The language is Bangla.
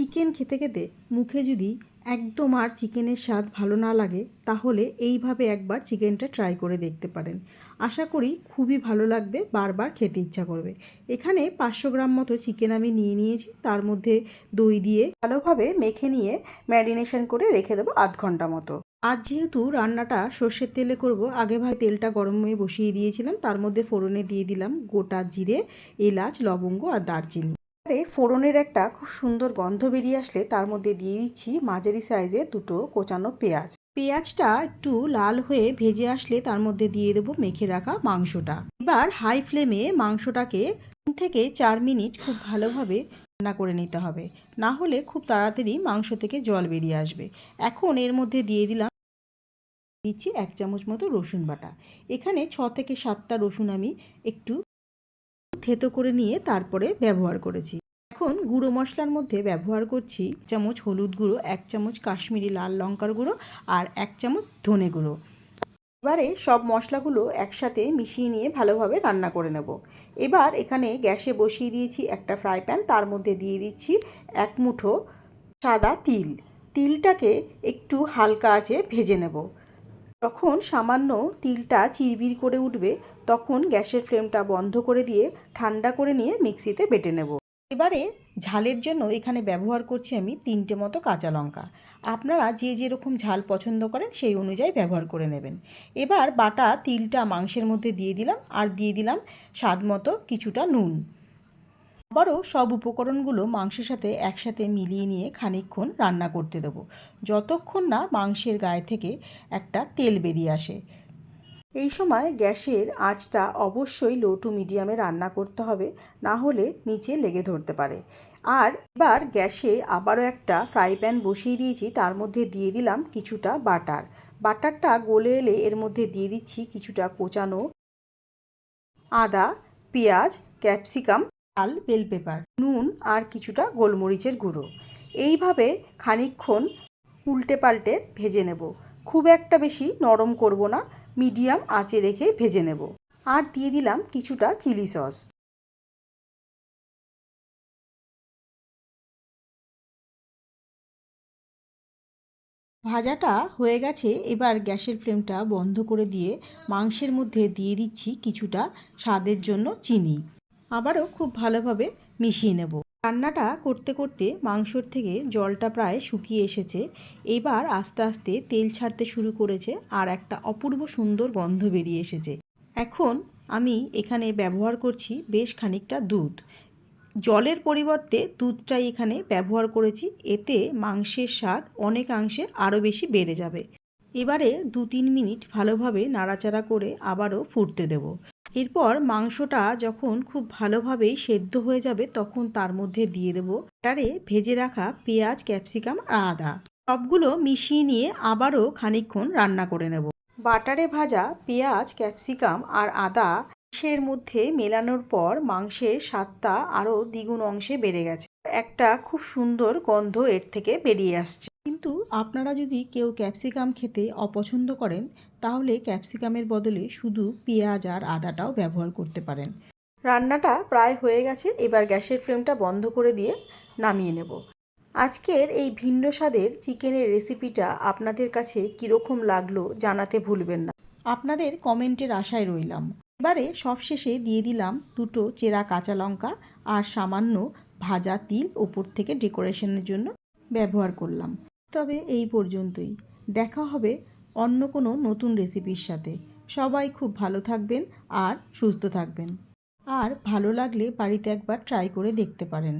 চিকেন খেতে খেতে মুখে যদি একদম আর চিকেনের স্বাদ ভালো না লাগে, তাহলে এইভাবে একবার চিকেনটা ট্রাই করে দেখতে পারেন। আশা করি খুবই ভালো লাগবে, বারবার খেতে ইচ্ছা করবে। এখানে পাঁচশো গ্রাম মতো চিকেন আমি নিয়ে নিয়েছি, তার মধ্যে দই দিয়ে ভালোভাবে মেখে নিয়ে ম্যারিনেশন করে রেখে দেবো আধ ঘণ্টা মতো। আজ যেহেতু রান্নাটা সর্ষের তেলে করব, আগে ভাই তেলটা গরম হয়ে বসিয়ে দিয়েছিলাম, তার মধ্যে ফোড়নে দিয়ে দিলাম গোটা জিরে, এলাচ, লবঙ্গ আর দারচিনি। এবারে ফোড়নের একটা খুব সুন্দর গন্ধ বেরিয়ে আসলে তার মধ্যে দিয়ে দিচ্ছি মাঝারি সাইজের দুটো কোচানো পেঁয়াজ। পেঁয়াজটা একটু লাল হয়ে ভেজে আসলে তার মধ্যে দিয়ে দেবো মেখে রাখা মাংসটা। এবার হাই ফ্লেমে মাংসটাকে তিন থেকে চার মিনিট খুব ভালোভাবে রান্না করে নিতে হবে। না হলে খুব তাড়াতাড়ি মাংস থেকে জল বেরিয়ে আসবে। এখন এর মধ্যে দিয়ে দিলাম দিচ্ছি এক চামচ মতো রসুন বাটা। এখানে ছ থেকে সাতটা রসুন আমি একটু থেতো করে নিয়ে তারপরে ব্যবহার করেছি। এখন গুঁড়ো মশলার মধ্যে ব্যবহার করছি চামচ হলুদ গুঁড়ো, এক চামচ কাশ্মীরি লাল লঙ্কার গুঁড়ো আর এক চামচ ধনে গুঁড়ো। এবারে সব মশলাগুলো একসাথে মিশিয়ে নিয়ে ভালোভাবে রান্না করে নেব। এবার এখানে গ্যাসে বসিয়ে দিয়েছি একটা ফ্রাই প্যান, তার মধ্যে দিয়ে দিচ্ছি এক মুঠো সাদা তিল। তিলটাকে একটু হালকা আছে ভেজে নেব। যখন সামান্য তিলটা চিরবির করে উঠবে, তখন গ্যাসের ফ্লেমটা বন্ধ করে দিয়ে ঠান্ডা করে নিয়ে মিক্সিতে বেটে নেব। এবারে ঝালের জন্য এখানে ব্যবহার করছি আমি তিনটে মতো কাঁচা লঙ্কা। আপনারা যে যেরকম ঝাল পছন্দ করেন সেই অনুযায়ী ব্যবহার করে নেবেন। এবার বাটা তিলটা মাংসের মধ্যে দিয়ে দিলাম আর দিয়ে দিলাম স্বাদ মতো কিছুটা নুন। আবারও সব উপকরণগুলো মাংসের সাথে একসাথে মিলিয়ে নিয়ে খানিকক্ষণ রান্না করতে দেবো। যতক্ষণ না মাংসের গায়ে থেকে একটা তেল বেরিয়ে আসে। এই সময় গ্যাসের আঁচটা অবশ্যই লো টু মিডিয়ামে রান্না করতে হবে, না হলে নিচে লেগে ধরতে পারে। আর এবার গ্যাসে আবারও একটা ফ্রাই প্যান বসিয়ে দিয়েছি, তার মধ্যে দিয়ে দিলাম কিছুটা বাটার। বাটারটা গলে এলে এর মধ্যে দিয়ে দিচ্ছি কিছুটা কোচানো আদা, পেঁয়াজ, ক্যাপসিকাম লাল বেল পেপার নুন আর কিছুটা গোলমরিচের গুঁড়ো। এইভাবে খানিকক্ষণ উল্টে পাল্টে ভেজে নেব। খুব একটা বেশি নরম করব না, মিডিয়াম আঁচে রেখে ভেজে নেব। আর দিয়ে দিলাম কিছুটা চিলি সস। ভাজাটা হয়ে গেছে, এবার গ্যাসের ফ্লেমটা বন্ধ করে দিয়ে মাংসের মধ্যে দিয়ে দিচ্ছি কিছুটা স্বাদের জন্য চিনি। আবারও খুব ভালোভাবে মিশিয়ে নেব। রান্নাটা করতে করতে মাংসর থেকে জলটা প্রায় শুকিয়ে এসেছে। এবার আস্তে আস্তে তেল ছাড়তে শুরু করেছে আর একটা অপূর্ব সুন্দর গন্ধ বেরিয়ে এসেছে। এখন আমি এখানে ব্যবহার করছি বেশ খানিকটা দুধ। জলের পরিবর্তে দুধটাই এখানে ব্যবহার করেছি। এতে মাংসের স্বাদ অনেকাংশে আরও বেশি বেড়ে যাবে। এবারে দু তিন মিনিট ভালোভাবে নাড়াচাড়া করে আবারও ফুটতে দেব। এরপর মাংসটা যখন খুব ভালোভাবেই সেদ্ধ হয়ে যাবে, তখন তার মধ্যে দিয়ে দেবো তারে ভেজে রাখা পেঁয়াজ, ক্যাপসিকাম আর আদা। সবগুলো মিশিয়ে নিয়ে আবারও খানিকক্ষণ রান্না করে নেব। বাটারে ভাজা পেঁয়াজ, ক্যাপসিকাম আর আদা মাংসের মধ্যে মেলানোর পর মাংসের স্বাদটা আরও দ্বিগুণ অংশে বেড়ে গেছে। একটা খুব সুন্দর গন্ধ এর থেকে বেরিয়ে আসছে। কিন্তু আপনারা যদি কেউ ক্যাপসিকাম খেতে অপছন্দ করেন, তাহলে ক্যাপসিকামের বদলে শুধু পেঁয়াজ আর আদাটাও ব্যবহার করতে পারেন। রান্নাটা প্রায় হয়ে গেছে, এবার গ্যাসের ফ্লেমটা বন্ধ করে দিয়ে নামিয়ে নেব। আজকের এই ভিন্ন স্বাদের চিকেনের রেসিপিটা আপনাদের কাছে কীরকম লাগল জানাতে ভুলবেন না। আপনাদের কমেন্টের আশায় রইলাম। এবারে সবশেষে দিয়ে দিলাম দুটো চেরা কাঁচা লঙ্কা আর সামান্য ভাজা তিল ওপর থেকে ডেকোরেশনের জন্য ব্যবহার করলাম। তবে এই পর্যন্তই। দেখা হবে অন্য কোনো নতুন রেসিপির সাথে। সবাই খুব ভালো থাকবেন আর সুস্থ থাকবেন। আর ভালো লাগলে বাড়িতে একবার ট্রাই করে দেখতে পারেন।